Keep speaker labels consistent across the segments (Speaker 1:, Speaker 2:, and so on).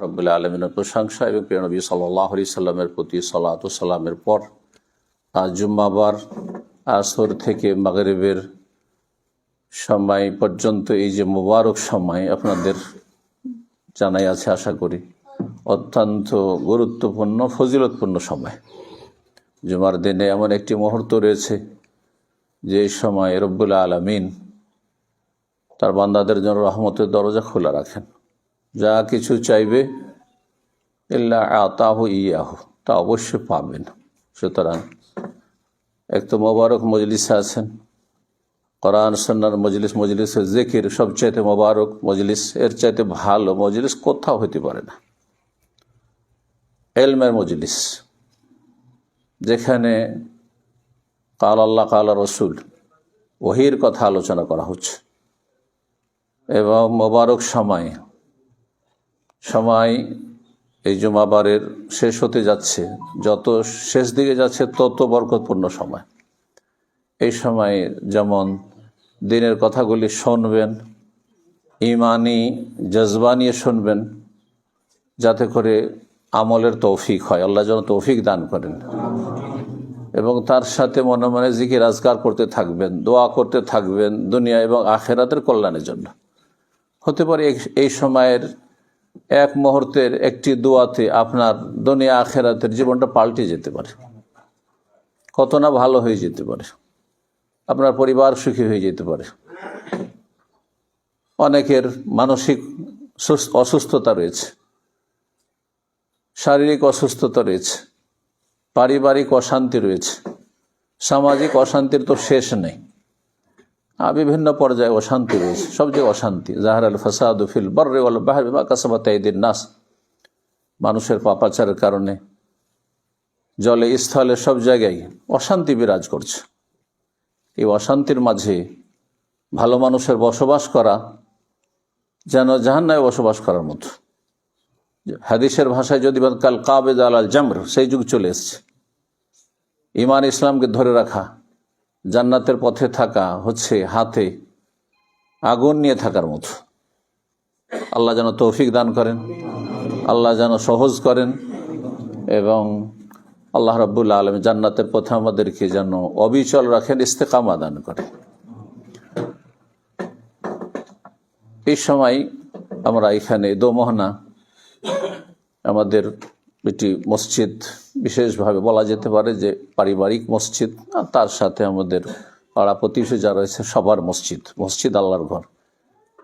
Speaker 1: রব্বুল্লাহ আলমিনের প্রশংসা এবং প্রিয় নবী সাল্লাহ আলি সাল্লামের প্রতি সালাত সাল্লামের পর জুম্মাবার আসর থেকে মাগরেবের সময় পর্যন্ত এই যে মোবারক সময় আপনাদের জানাই আছে, আশা করি, অত্যন্ত গুরুত্বপূর্ণ, ফজিলতপূর্ণ সময়। জুমার দিনে এমন একটি মুহূর্ত রয়েছে যে সময় রব্বুল্লাহ আলমিন তার বান্দাদের জন্য রহমতের দরজা খোলা রাখেন। যা কিছু চাইবে, ইল্লা আতাহ ইয়াহ, তা অবশ্যই পাবেন। সুতরাং এক তো মোবারক মজলিসে আছেন। কোরআন সন্ন্যার মজলিস মজলিসের জেকির সবচাইতে মোবারক মজলিস, এর চাইতে ভালো মজলিস কোথাও হতে পারে না। এলমের মজলিস, যেখানে কাল আল্লাহ, কাল রসুল, ওহির কথা আলোচনা করা হচ্ছে। এবং মোবারক সময় সময় এই জুমাবারের শেষ হতে যাচ্ছে। যত শেষ দিকে যাচ্ছে, তত বরকতপূর্ণ সময়। এই সময়ে যেমন দিনের কথাগুলি শুনবেন, ইমানি জজবা নিয়ে শুনবেন, যাতে করে আমলের তৌফিক হয়, আল্লাহ যেন তৌফিক দান করেন। এবং তার সাথে মনে মনে জিকির আজগার করতে থাকবেন, দোয়া করতে থাকবেন, দুনিয়া এবং আখেরাতের কল্যাণের জন্য। হতে পারে এই সময়ের এক মুহূর্তের একটি দোয়াতে আপনার দুনিয়া আখেরাতের জীবনটা পাল্টে যেতে পারে। কত না ভালো হয়ে যেতে পারে। আপনার পরিবার সুখী হয়ে যেতে পারে। অনেকের মানসিক অসুস্থতা রয়েছে। শারীরিক অসুস্থতা রয়েছে। পারিবারিক অশান্তি রয়েছে। সামাজিক অশান্তির তো শেষ নেই। বিভিন্ন পর্যায়ে অশান্তি রয়েছে। সবচেয়ে অশান্তি জাহার আল ফাসাদ ফিল বর্রে ওয়াল বাহার বিমা কাসাবাত নাস। মানুষের পাপাচারের কারণে জলে, স্থলে, সব জায়গায় অশান্তি বিরাজ করছে। এই অশান্তির মাঝে ভালো মানুষের বসবাস করা যেন জাহান্নায় বসবাস করার মতো। হাদিসের ভাষায় যদি কাল কাবেদ আল জামর, সেই যুগ চলে এসছে। ইমান ইসলামকে ধরে রাখা জান্নাতের পথে থাকা হচ্ছে হাতে আগুন নিয়ে থাকার মতো। আল্লাহ যেন তৌফিক দান করেন, আল্লাহ যেন সহজ করেন এবং আল্লাহ রব্বুল্লা আলম জান্নাতের পথে আমাদেরকে যেন অবিচল রাখেন, ইস্তেকামা দান করেন। এই সময় আমরা এখানে দোমোহনা, আমাদের এটি মসজিদ বিশেষভাবে বলা যেতে পারে যে পারিবারিক মসজিদ, আর তার সাথে আমাদের পাড়া প্রতিবেশী যা রয়েছে সবার মসজিদ মসজিদ আল্লাহর ঘর।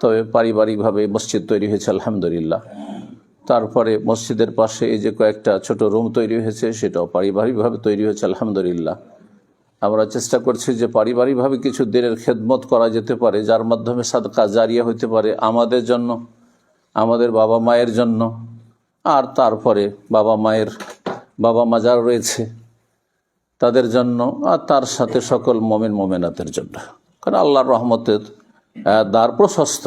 Speaker 1: তবে পারিবারিকভাবে মসজিদ তৈরি হয়েছে, আলহামদুলিল্লাহ। তারপরে মসজিদের পাশে এই যে কয়েকটা ছোট রুম তৈরি হয়েছে, সেটাও পারিবারিকভাবে তৈরি হয়েছে, আলহামদুলিল্লাহ। আমরা চেষ্টা করছি যে পারিবারিকভাবে কিছু দিনের খেদমত করা যেতে পারে, যার মাধ্যমে সাদকা জারিয়া হতে পারে আমাদের জন্য, আমাদের বাবা মায়ের জন্য, আর তারপরে বাবা মায়ের বাবা মা যারা রয়েছে, তাদের জন্য আর তার সাথে সকল মমিন মোমেনাতের জন্য। কারণ আল্লাহর রহমতের দ্বার প্রশস্ত।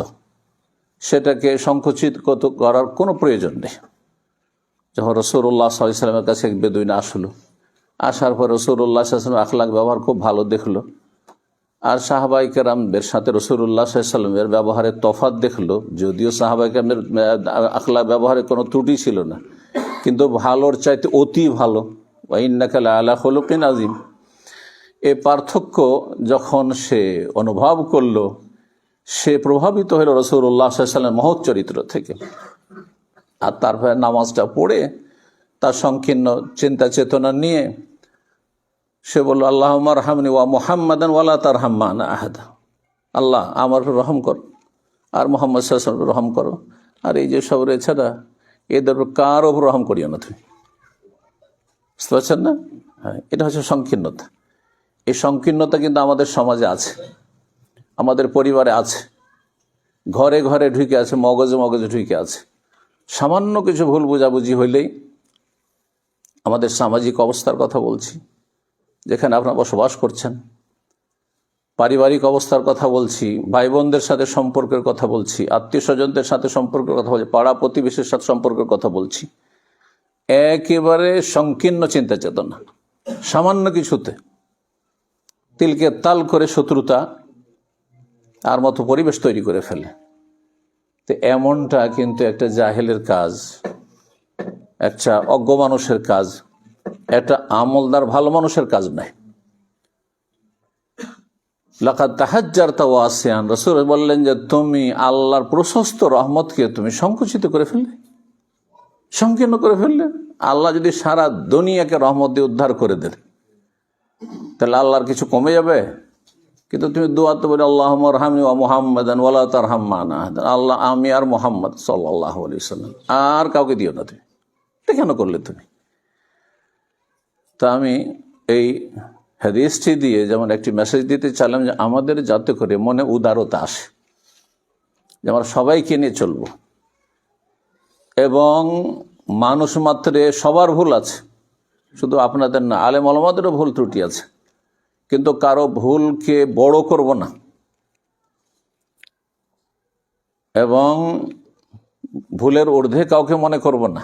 Speaker 1: সেটাকে সংকুচিত কত করার কোনো প্রয়োজন নেই। যখন রসুল্লাহ সাল্লামের কাছে এক বেদুইন আসলো, আসার পর রসুল্লাহ সাল্লাম আখলাখ ব্যবহার খুব ভালো দেখল। আর সাহাবাই কেরামদের সাথে রসুল্লাহ সাল্লামের ব্যবহারে তফাত দেখল, যদিও সাহাবাই কেরামের আখলা ব্যবহারে কোনো ত্রুটি ছিল না। কিন্তু ভালোর চাইতে অতি ভালো। ওয়াইন্নাকাল আলা হলুকিন আজিম এ পার্থক্য যখন সে অনুভব করল, সে প্রভাবিত হলো রসুল্লাহ সাল্লামের মহৎ চরিত্র থেকে। আর তারপরে নামাজটা পড়ে, তার সংকীর্ণ চিন্তা চেতনা নিয়ে সে বলল আল্লাহ আমার হামনি ওয়া মোহাম্মদান ওয়ালা তার হাম্মান আহাদা। আল্লাহ আমার রহম কর, আর মোহাম্মদ সাল্লাম রহম করো। আর এই যে সব রয়েছে না এদের কার ওপর রহম করিও না তুমি। বুঝতে পারছেন না? হ্যাঁ এটা হচ্ছে সংকীর্ণতা। এই সংকীর্ণতা কিন্তু আমাদের সমাজে আছে, আমাদের পরিবারে আছে। ঘরে ঘরে ঢুকে আছে, মগজে মগজে ঢুকে আছে। সামান্য কিছু ভুল বুঝাবুঝি হইলেই আমাদের সামাজিক অবস্থার কথা বলছি, যেখানে আপনারা বসবাস করছেন। পারিবারিক অবস্থার কথা বলছি ভাই বোনদের সাথে সম্পর্কের কথা বলছি আত্মীয় স্বজনদের সাথে সম্পর্কের কথা বলছি, পাড়া প্রতিবেশীর সাথে সম্পর্কের কথা বলছি। একেবারে সংকীর্ণ চিন্তা চেতনা। সামান্য কিছুতে। তিলকে তাল করে শত্রুতা আর মতো পরিবেশ তৈরি করে ফেলে। তো এমনটা কিন্তু একটা জাহেলের কাজ, একটা অজ্ঞ মানুষের কাজ, একটা আমলদার ভালো মানুষের কাজ নয়। লাকাত তাহাজ্জার তাওয়াসিয়ান রসুল বললেন যে, তুমি আল্লাহর প্রশস্ত রহমতকে তুমি সংকুচিত করে ফেললে। সংকীর্ণ করে ফেললে। আল্লাহ যদি সারা দুনিয়াকে রহমত দিয়ে উদ্ধার করে দেন, তাহলে আল্লাহর কিছু কমে যাবে। কিন্তু তুমি দোয়াতে বলে আল্লাহ রহামি ও মোহাম্মদ ওয়ালা তার হাম্মানা আল্লাহ, আমি আর মোহাম্মদ সাল্লাহ আলি সাল্লাম আর কাউকে দিও না তুমি। এটা কেন করলে তুমি? তা আমি এই হাদিসটি দিয়ে যেমন একটি মেসেজ দিতে চাইলাম যে আমাদের যাতে করে মনে উদারতা আসে। যে আমরা সবাইকে নিয়ে চলব। এবং মানুষ মাত্রে সবার ভুল আছে। শুধু আপনাদের না, আলেম আলমাদেরও ভুল ত্রুটি আছে। কিন্তু কারও ভুলকে বড় করব না। এবং ভুলের ঊর্ধ্বে কাউকে মনে করব না।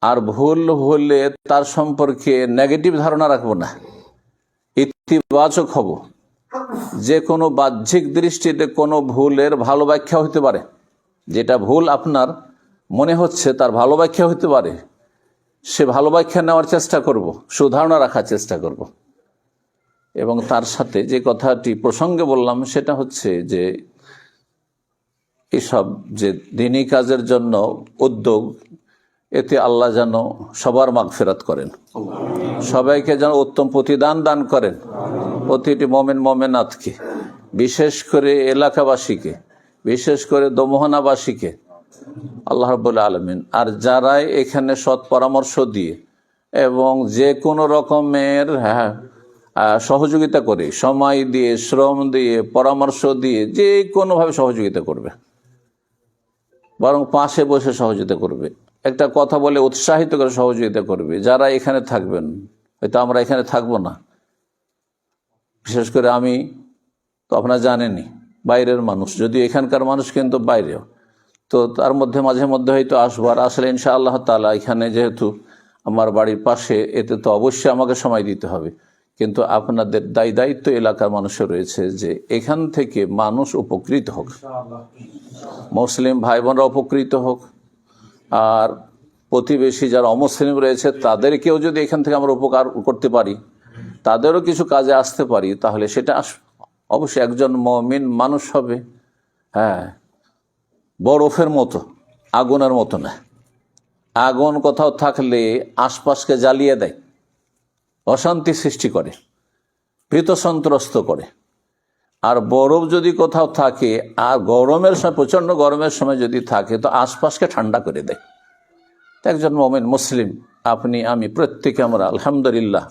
Speaker 1: আর ভুল হলে তার সম্পর্কে নেগেটিভ ধারণা রাখব না। ইতিবাচক হব। যে কোনো বাহ্যিক দৃষ্টিতে কোনো ভুলের ভালো ব্যাখ্যা হতে পারে। যেটা ভুল আপনার মনে হচ্ছে তার ভালো ব্যাখ্যা হতে পারে। সে ভালো ব্যাখ্যা নেওয়ার চেষ্টা করব, সুধারণা রাখার চেষ্টা করব। এবং তার সাথে যে কথাটি প্রসঙ্গে বললাম, সেটা হচ্ছে যে এসব যে দিনী কাজের জন্য উদ্যোগ এতে আল্লাহ যেন সবার মাগ মাগফেরাত করেন। সবাইকে যেন উত্তম প্রতিদান দান করেন। প্রতিটি মোমেন মোমেনাথকে বিশেষ করে এলাকাবাসীকে, বিশেষ করে দমোহনাবাসীকে। আল্লাহ রবুল্লা আলমিন, আর যারাই এখানে সৎ পরামর্শ দিয়ে এবং যে কোনো রকমের হ্যাঁ সহযোগিতা করে, সময় দিয়ে, শ্রম দিয়ে, পরামর্শ দিয়ে যে কোনোভাবে সহযোগিতা করবে। বরং পাশে বসে সহযোগিতা করবে। একটা কথা বলে উৎসাহিত করে সহযোগিতা করবে। যারা এখানে থাকবেন হয়তো আমরা এখানে থাকব না। বিশেষ করে আমি তো আপনারা জানেনই বাইরের মানুষ। যদি এখানকার মানুষ কিন্তু বাইরেও তো তার মধ্যে মাঝে মধ্যে হয়তো আসব। আর আসলে ইনশা আল্লাহ তালা এখানে যেহেতু আমার বাড়ির পাশে এতে তো অবশ্যই আমাকে সময় দিতে হবে। কিন্তু আপনাদের দায়ী দায়িত্ব এলাকার মানুষের রয়েছে যে এখান থেকে মানুষ উপকৃত হোক। মুসলিম ভাই বোনরা উপকৃত হোক। আর প্রতিবেশী যারা অমুসলিম রয়েছে, তাদেরকেও যদি এখান থেকে আমরা উপকার করতে পারি, তাদেরও কিছু কাজে আসতে পারি, তাহলে সেটা অবশ্যই একজন মমিন মানুষ হবে। হ্যাঁ বরফের মতো, আগুনের মতো না। আগুন কোথাও থাকলে আশপাশকে জ্বালিয়ে দেয়, অশান্তি সৃষ্টি করে ভীত সন্ত্রস্ত করে। আর বরফ যদি কোথাও থাকে, আর গরমের সময়, প্রচণ্ড গরমের সময় যদি থাকে, তো আশপাশকে ঠান্ডা করে দেয়। একজন মোমেন মুসলিম, আপনি, আমি প্রত্যেকে আমরা আলহামদুলিল্লাহ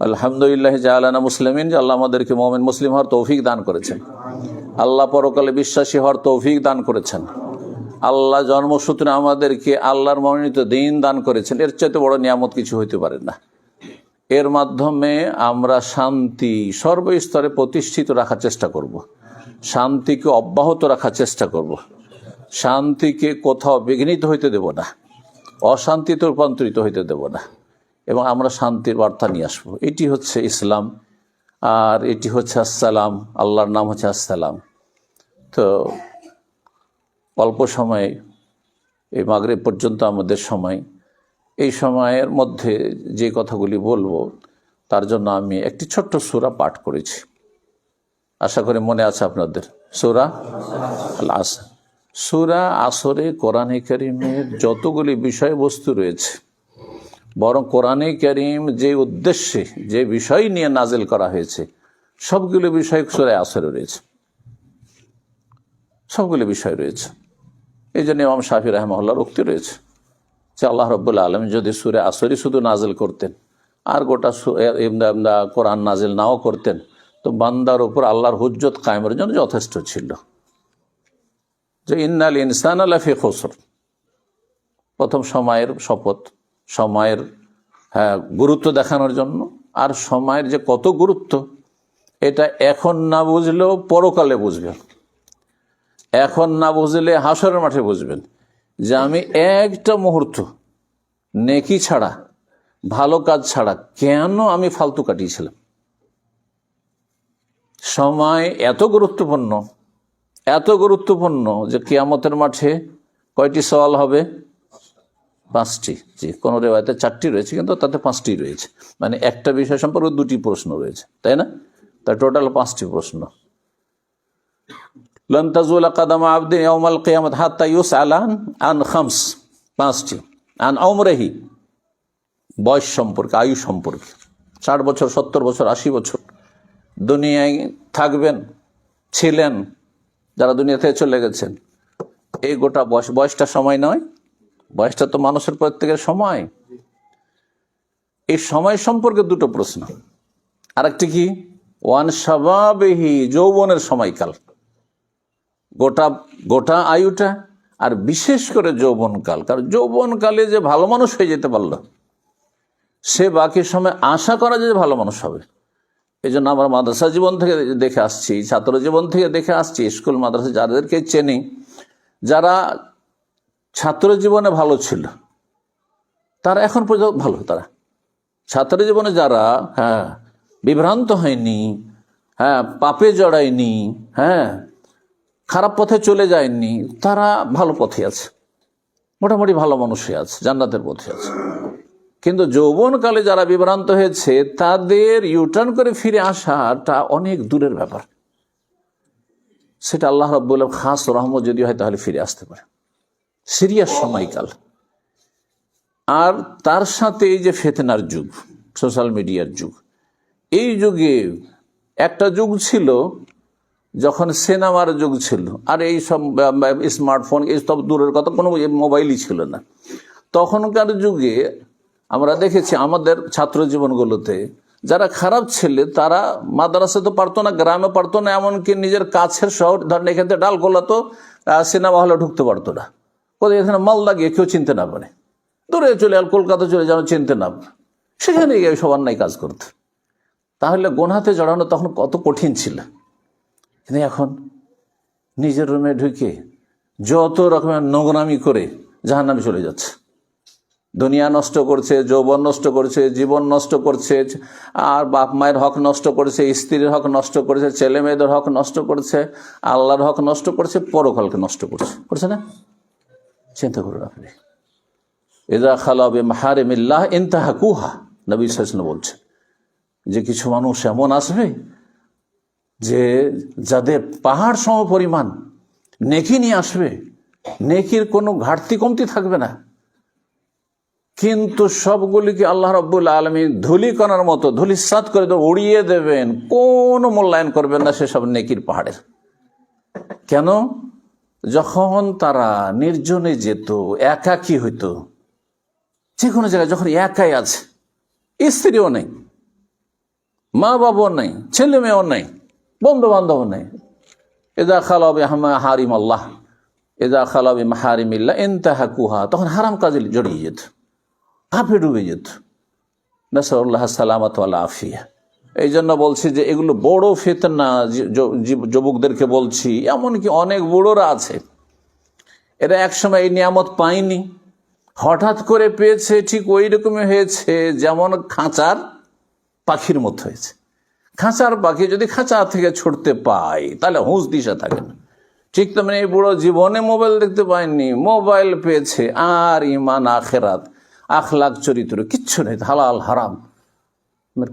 Speaker 1: আলহামদুলিল্লাহ জালানা মুসলিমিন, যে আল্লাহ আমাদেরকে মোমেন মুসলিম হওয়ার তৌফিক দান করেছেন। আল্লাহ পরকালে বিশ্বাসী হওয়ার তৌফিক দান করেছেন। আল্লাহ জন্মসূত্রে আমাদেরকে আল্লাহর মনোনীত দিন দান করেছেন। এর চাইতে বড় নিয়ামত কিছু হইতে পারে না। এর মাধ্যমে আমরা শান্তি সর্বস্তরে প্রতিষ্ঠিত রাখার চেষ্টা করব। শান্তিকে অব্যাহত রাখার চেষ্টা করব। শান্তিকে কোথাও বিঘ্নিত হইতে দেব না। অশান্তিতে রূপান্তরিত হইতে দেব না। এবং আমরা শান্তির বার্তা নিয়ে আসব। এটি হচ্ছে ইসলাম। আর এটি হচ্ছে আসসালাম। আল্লাহর নাম হচ্ছে আসসালাম। তো অল্প সময়ে এই মাগরে পর্যন্ত আমাদের সময় এই সময়ের মধ্যে যে কথাগুলি বলব, তার জন্য আমি একটি ছোট্ট সুরা পাঠ করেছি। আশা করি মনে আছে আপনাদের। সুরা আস সুরা আসরে কোরআনে করিমের যতগুলি বিষয়বস্তু রয়েছে, বরং কোরআনে করিম যে উদ্দেশ্যে যে বিষয় নিয়ে নাজেল করা হয়েছে, সবগুলো বিষয় সুরায় আসরে রয়েছে। সবগুলো বিষয় রয়েছে। এই জন্য ইমাম শাহি রহমল্লার উক্তি রয়েছে। যে আল্লাহ রব্বুল্লা আলম যদি সুরে আসরি শুধু নাজেল করতেন, আর গোটা কোরআন নাজেল নাও করতেন, তো বান্দার উপর আল্লাহর হুজ্জত কায়েমের জন্য যথেষ্ট ছিল। যে ইন্নাল ইনসান আলাফি খসর। প্রথম সময়ের শপথ, সময়ের হ্যাঁ গুরুত্ব দেখানোর জন্য, আর সময়ের যে কত গুরুত্ব, এটা এখন না বুঝলেও পরকালে বুঝবেন। এখন না বুঝলে হাসরের মাঠে বুঝবেন। যে আমি একটা মুহূর্ত নেকি ছাড়া, ভালো কাজ ছাড়া কেন আমি ফালতু কাটিয়েছিলাম? সময় এত গুরুত্বপূর্ণ এত গুরুত্বপূর্ণ যে কিয়ামতের মাঠে কয়টি সওয়াল হবে? পাঁচটি। যে কোনো রেওয়ায়তে চারটি রয়েছে, কিন্তু তাতে পাঁচটি রয়েছে। মানে একটা বিষয় সম্পর্কে দুটি প্রশ্ন রয়েছে, তাই না? তা টোটাল পাঁচটি প্রশ্ন। লন তাজুল কাদাম আবদিন ইয়াউমাল কিয়ামত হাত্তা ইউসআলান আন খামস পাঁচটি আন আমরেহি বয়স সম্পর্কে, আয়ু সম্পর্কে। ষাট বছর, সত্তর বছর, আশি বছর। দুনিয়ায় থাকবেন, ছিলেন, যারা দুনিয়া থেকে চলে গেছেন। এই গোটা বয়স বয়সটা সময় নয়। বয়সটা তো মানুষের প্রত্যেকের সময়। এই সময় সম্পর্কে দুটো প্রশ্ন। আরেকটি কি? ওয়ান স্বাভাবিহি যৌবনের সময়কাল। গোটা গোটা আয়ুটা আর বিশেষ করে যৌবনকাল। কারণ যৌবনকালে যে ভালো মানুষ হয়ে যেতে পারল, সে বাকি সময় আশা করা যে ভালো মানুষ হবে। এই জন্য আমরা মাদ্রাসা জীবন থেকে দেখে আসছি, ছাত্র জীবন থেকে দেখে আসছি, স্কুল, মাদ্রাসা যাদেরকে চেনি, যারা ছাত্র জীবনে ভালো ছিল, তারা এখন পর্যন্ত ভালো, তারা। ছাত্র জীবনে যারা হ্যাঁ বিভ্রান্ত হয়নি হ্যাঁ পাপে জড়ায়নি হ্যাঁ খারাপ পথে চলে যায়নি, তারা ভালো পথে আছে। মোটামুটি ভালো মানুষই আছে, জান্নাতের পথে আছে। কিন্তু যৌবনকালে যারা বিভ্রান্ত হয়েছে, তাদের ইউটার্ন করে ফিরে আসাটা অনেক দূরের ব্যাপার। সেটা আল্লাহ রব্বুল খাস রহমত যদি হয় তাহলে ফিরে আসতে পারে। সিরিয়াস সময়কাল। আর তার সাথে এই যে ফেতনার যুগ সোশ্যাল মিডিয়ার যুগ, এই যুগে একটা যুগ ছিল যখন সিনেমার যুগ ছিল, আর এই সব স্মার্টফোন, এই সব দূরের কথা কোনো মোবাইলই ছিল না। তখনকার যুগে আমরা দেখেছি আমাদের ছাত্র জীবনগুলোতে যারা খারাপ ছেলে, তারা মাদ্রাসা তো পারতো না, গ্রামে পারতো না, এমনকি নিজের কাছের শহর, ধরেন এখান থেকে ডাল গোলাতো সিনেমা হলে ঢুকতে পারতো না। কোথায় এখানে মালদা গিয়ে কেউ চিনতে না পারে। দূরে চলে আর কলকাতা চলে যেন, চিনতে না সেখানে গিয়ে সবার নাই কাজ করতে। তাহলে গোনাতে জড়ানো তখন কত কঠিন ছিল। কিন্তু এখন নিজের রুমে ঢুকে যত রকমের নোংরামি করে জাহান্নামে চলে যাচ্ছে। দুনিয়া নষ্ট করছে, যৌবন নষ্ট করছে, জীবন নষ্ট করছে, আর বাপ মায়ের হক নষ্ট করছে, স্ত্রীর হক নষ্ট করছে, ছেলে মেয়েদের হক নষ্ট করছে, আল্লাহর হক নষ্ট করছে, পরকালকে নষ্ট করছে। করছে না? চিন্তা করুন আপনি। এদা খালাবে মাহারেমিল্লাহ ইন্তাহা কুহা নবী সাইসন বলছে যে কিছু মানুষ এমন আসবে যে যাদের পাহাড় সম পরিমাণ, নেকি নিয়ে আসবে, নেকির কোনো ঘাটতি কমতি থাকবে না। কিন্তু সবগুলিকে আল্লাহ রব্বুল আলমী ধুলিকণার মতো ধুলিসাত করে দেবে উড়িয়ে দেবেন, কোনো মূল্যায়ন করবেন না সেসব নেকির পাহাড়ের। কেন? যখন তারা নির্জনে যেত, একাকি হইতো, যে কোনো জায়গায় যখন একাই আছে, স্ত্রীও নেই মা বাবাও নেই ছেলে মেয়েও নেই বন্ধু বান্ধব নেই এদা খালাবে হারিম আল্লাহ এদা খালাবে হারিমিল্লা এনতাহা কুহা তখন হারাম কাজে জড়িয়ে যেত পাপে ডুবে যেত। নাসল্লাহ সালামত আফিয়া এই জন্য বলছি যে এগুলো বড় ফেতনা যুবকদেরকে বলছি, এমনকি অনেক বড়রা আছে, এরা একসময় এই নিয়ামত পায়নি। হঠাৎ করে পেয়েছে, ঠিক ওই রকমই হয়েছে, যেমন খাঁচার পাখির মতো হয়েছে। খাঁচার পাখি যদি খাঁচা থেকে ছুটতে পায়, তাহলে হুঁশ দিশা থাকে না। ঠিক তেমনি এই বুড়ো জীবনে মোবাইল দেখতে পায়নি, মোবাইল পেয়েছে আর ইমান আখেরাত আখলাখ চরিত্র, কিচ্ছু নেই, হালাল, হারাম।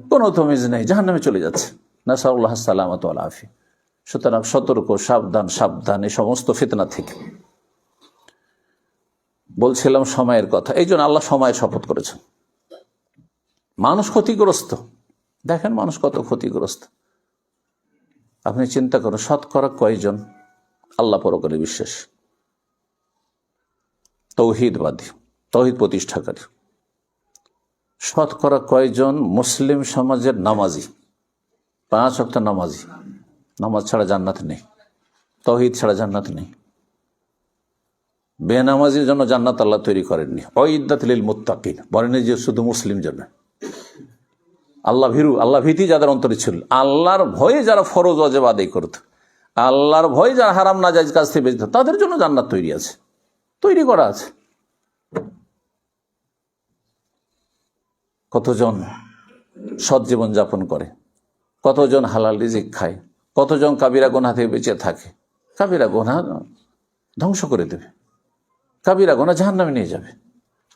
Speaker 1: কোনো তমিজ নেই জাহান নামে চলে যাচ্ছে। নাসাউল্লাহ সালামত আফি সুতরাং সতর্ক, সাবধান সাবধান, এই সমস্ত ফিতনা থেকে। বলছিলাম সময়ের কথা, এই জন্য আল্লাহ সময় শপথ করেছেন। মানুষ ক্ষতিগ্রস্ত। দেখেন মানুষ কত ক্ষতিগ্রস্ত। আপনি চিন্তা করুন, শতকরা কয়জন আল্লাহ পরকালে বিশ্বাস? তৌহিদবাদী, তৌহিদ প্রতিষ্ঠাকারী। শতকরা কয়জন মুসলিম সমাজের নামাজি? পাঁচ অক্ট নামাজি। নামাজ ছাড়া জান্নাত নেই। তহিদ ছাড়া জান্নাত নেই। বেনামাজির জন্য জান্নাত আল্লাহ তৈরি করেননি। অইদাতিল মুত্তাকিন বলেনি যে শুধু মুসলিম জন্য। আল্লাহ ভীরু, আল্লাহ ভীতি যাদের অন্তরে ছিল। আল্লাহর ভয়ে যারা ফরজ অজেব আদায় করত। আল্লাহর ভয়ে যারা হারাম না যাই কাছ থেকে বেঁচে তাদের জন্য জান্নাত তৈরি আছে। তৈরি করা আছে। কতজন সৎ জীবন যাপন করে? কতজন হালাল রিজিক খায়? কতজন কাবিরা গোনা থেকে বেঁচে থাকে? কাবিরা গোনা ধ্বংস করে দেবে। কাবিরা গোনা জাহান নামে নিয়ে যাবে।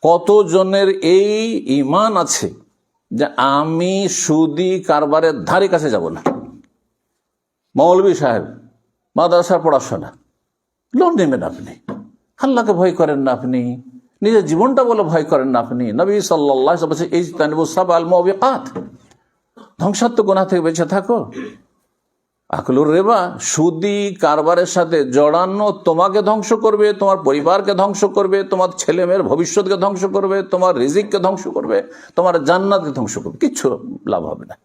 Speaker 1: কতজনের এই ইমান আছে যে আমি সুদি কারবারের ধারে কাছে যাব না। মৌলবী সাহেব, মাদ্রাসার পড়াশোনা, লোন নেবেন আপনি। আল্লাহকে ভয় করেন না আপনি। নিজের জীবনটা বলে ভয় করেন না আপনি। নবী সাল্লাহ এই তানিবুসাব আল মবিকাত ধ্বংসাত্মক গোনা থেকে বেঁচে থাকো। আকলুর রেবা, সুদি কারবারের সাথে জড়ানো, তোমাকে ধ্বংস করবে, তোমার পরিবারকে ধ্বংস করবে, তোমার ছেলে মেয়ের ভবিষ্যৎকে ধ্বংস করবে, তোমার রিজিককে ধ্বংস করবে, তোমার জান্নাতকে ধ্বংস করবে, কিচ্ছু লাভ হবে না।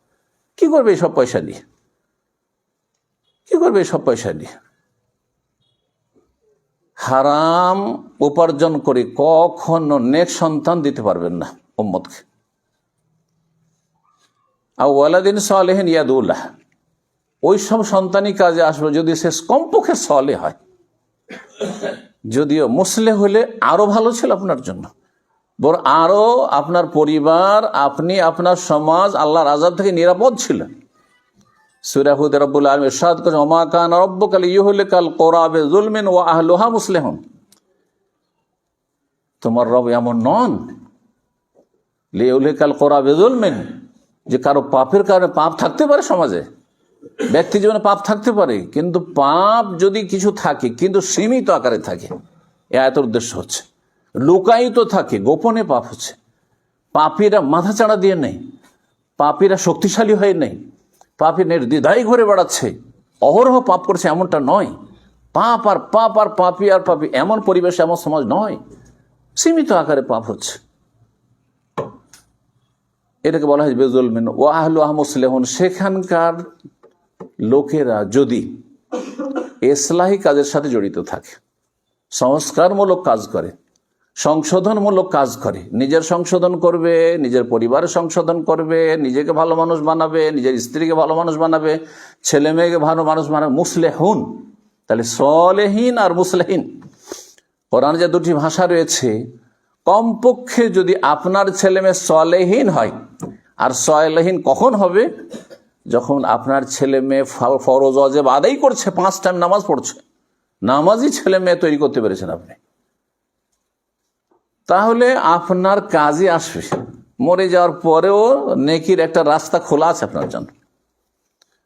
Speaker 1: কি করবে এইসব পয়সা দিয়ে কি করবে এইসব পয়সা দিয়ে হারাম উপার্জন করে কখনো নেক সন্তান দিতে পারবেন না, উম্মতকে। আর ওয়ালাদিন সালেহিন ইয়াদুল্লাহ। ওই সব সন্তানই কাজে আসবে যদি সে কমপক্ষে সলে হয়। যদিও মুসলে হলে আরও ভালো ছিল আপনার জন্য। বর আরও আপনার পরিবার, আপনি, আপনার সমাজ আল্লাহর আজাদ থেকে নিরাপদ ছিলেন। মুসলিহন। তোমার রব এমন নন জুলমিন যে কারও পাপের কারণে পাপ থাকতে পারে সমাজে। ব্যক্তি জীবনে পাপ থাকতে পারে, কিন্তু পাপ যদি কিছু থাকে, কিন্তু সীমিত আকারে থাকে, এ আয়তের উদ্দেশ্য হচ্ছে। লুকায়িত থাকে, গোপনে পাপ হচ্ছে। পাপীরা মাথা চাড়া দিয়ে নেই, পাপীরা শক্তিশালী হয়ে নেই, পাপি নির্দ্বিধায় ঘুরে বেড়াচ্ছে, অহরহ পাপ করছে এমনটা নয়। পাপ আর পাপ আর পাপি আর পাপি এমন পরিবেশ, এমন সমাজ নয়। সীমিত আকারে পাপ হচ্ছে। এটাকে বলা হয় বেজুলমিন ও আহলু আহমসলেহন, সেখানকার লোকেরা যদি এসলাহি কাজের সাথে জড়িত থাকে, সংস্কারমূলক কাজ করে, সংশোধনমূলক কাজ করে, নিজের সংশোধন করবে, নিজের পরিবারের সংশোধন করবে, নিজেকে ভালো মানুষ বানাবে, নিজের স্ত্রীকে ভালো মানুষ বানাবে, ছেলে মেয়েকে ভালো মানুষ বানাবে, মুসলেহুন। তাহলে সলেহীন আর মুসলেহীন। কোরআন যে দুটি ভাষা রয়েছে, কমপক্ষে যদি আপনার ছেলে মেয়ে সলেহীন হয়, আর সলেহীন কখন হবে? যখন আপনার ছেলে মেয়ে ফরজ অজেব আদাই করছে, পাঁচ টাইম নামাজ পড়ছে, নামাজই ছেলে মেয়ে তৈরি করতে পেরেছেন আপনি। তাহলে আপনার কাজে আসবে। মরে যাওয়ার পরেও নেকির একটা রাস্তা খোলা আছে আপনার জন্য।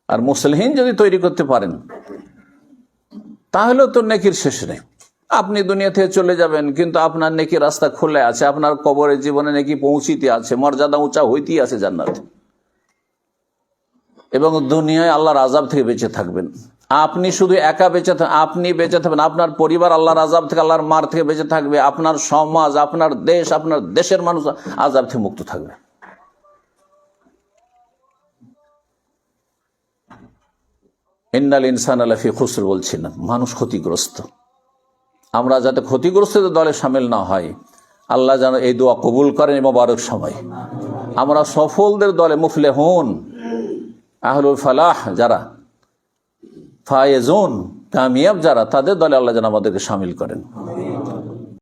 Speaker 1: আর মুসলিহীন যদি তৈরি করতে পারেন, তাহলেও তো নেকির শেষ নেই। আপনি দুনিয়া থেকে চলে যাবেন, কিন্তু আপনার নেকি রাস্তা খুলে আছে, আপনার কবরের জীবনে নেকি পৌঁছিতে আছে, মর্যাদা উঁচা হইতেই আছে জান্নাতে। এবং দুনিয়ায় আল্লাহর আজাব থেকে বেঁচে থাকবেন। আপনি শুধু একা বেঁচে আপনি বেঁচে থাকবেন। আপনার পরিবার আল্লাহর আজাব থেকে, আল্লাহর মার থেকে বেঁচে থাকবে। আপনার সমাজ, আপনার দেশ, আপনার দেশের মানুষ আজাব থেকে মুক্ত থাকবে। ইন্নাল ইনসান আলাফি খুসর বলছিলাম মানুষ ক্ষতিগ্রস্ত। আমরা যাতে ক্ষতিগ্রস্তদের দলে সামিল না হয়, আল্লাহ যেন এই দোয়া কবুল করেন মোবারক সময়। আমরা সফলদের দলে মুফলে হন আহলুল ফালাহ যারা ফায়েজুন কামিয়াব যারা তাদের দলে আল্লাহ যেন আমাদেরকে সামিল করেন।